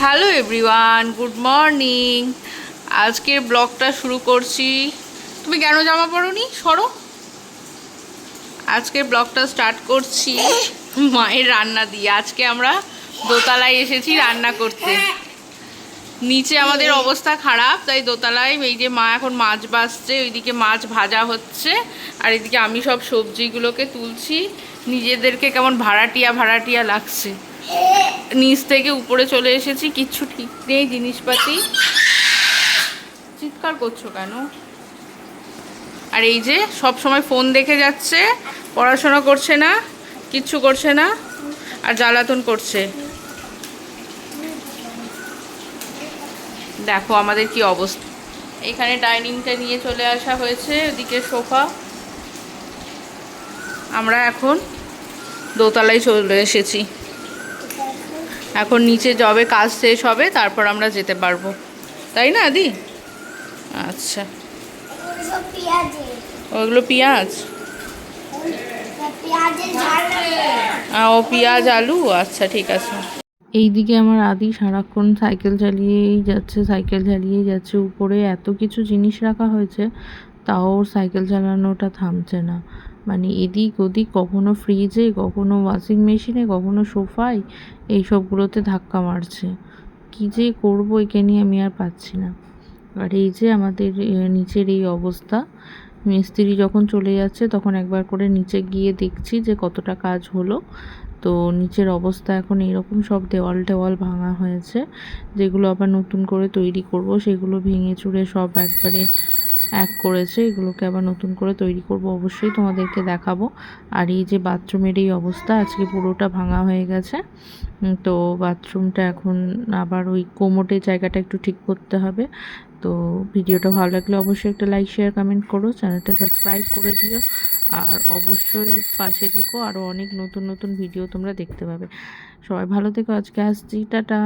Hello everyone, good morning. আজকের ব্লগটা শুরু করছি। তুমি কেন জামা পরোনি? সরো। আজকের ব্লগটা স্টার্ট করছি মায়ের রান্না দিয়ে। আজকে আমরা দোতলায় এসেছি রান্না করতে। নিচে আমাদের অবস্থা খারাপ তাই দোতলায় এই যে মা এখন মাছ বাসছে ওইদিকে মাছ ভাজা হচ্ছে আর এদিকে আমি সব সবজিগুলোকে তুলছি। নিজেদেরকে কেমন ভাড়াটিয়া ভাড়াটিয়া লাগছে। নিচ থেকে উপরে চলে এসেছি কিচ্ছু ঠিক নেই জিনিসপাতি। চিৎকার করছ কেন? আর এই যে সব সময় ফোন দেখে যাচ্ছে পড়াশোনা করছে না কিচ্ছু করছে না আর জ্বালাতন করছে। দেখো আমাদের কি অবস্থা। এখানে ডাইনিংটা নিয়ে চলে আসা হয়েছে ওদিকে সোফা। আমরা এখন দোতলায় চলে এসেছি। এখন নিচে যবে কাজ শেষ হবে তারপর আমরা যেতে পারব। তাই না দি আচ্ছা। ওগুলো পেঁয়াজ? ও পেঁয়াজ আলু? আচ্ছা ঠিক আছে। এইদিকে আমার আদি সারাক্ষণ সাইকেল চালিয়েই যাচ্ছে, সাইকেল চালিয়েই যাচ্ছে। উপরে এত কিছু জিনিস রাখা হয়েছে, তাও সাইকেল চালানোটা থামছে না। মানে এদিক ওদিক কখনো ফ্রিজে কখনো ওয়াশিং মেশিনে কখনো সোফায় এইসবগুলোতে ধাক্কা মারছে। কী যে করব একে নিয়ে আমি আর পাচ্ছি না। আর এই যে আমাদের নিচের এই অবস্থা মিস্ত্রি যখন চলে যাচ্ছে, তখন একবার করে নিচে গিয়ে দেখছি যে কতটা কাজ হলো। তো নিচের অবস্থা এখন এইরকম, সব দেওয়াল টেওয়াল ভাঙা হয়েছে। যেগুলো আবার নতুন করে তৈরি করব, সেগুলো ভেঙে চুড়ে সব একবারে এক করেছে, এগুলোকে আবার নতুন করে তৈরি করব, অবশ্যই তোমাদেরকে দেখাবো। আর এই যে বাথরুমের এই অবস্থা, আজকে পুরোটা ভাঙা হয়ে গেছে। তো বাথরুমটা এখন আবার ওই কোমোটের জায়গাটা একটু ঠিক করতে হবে। তো ভিডিওটা ভালো লাগলে অবশ্যই একটা লাইক, শেয়ার, কমেন্ট করো, চ্যানেলটা সাবস্ক্রাইব করে দিও। আর অবশ্যই পাশে থেকো আরও অনেক নতুন নতুন ভিডিও তোমরা দেখতে পাবে। সবাই ভালো থেকো, আজকে আসছি, টাটা।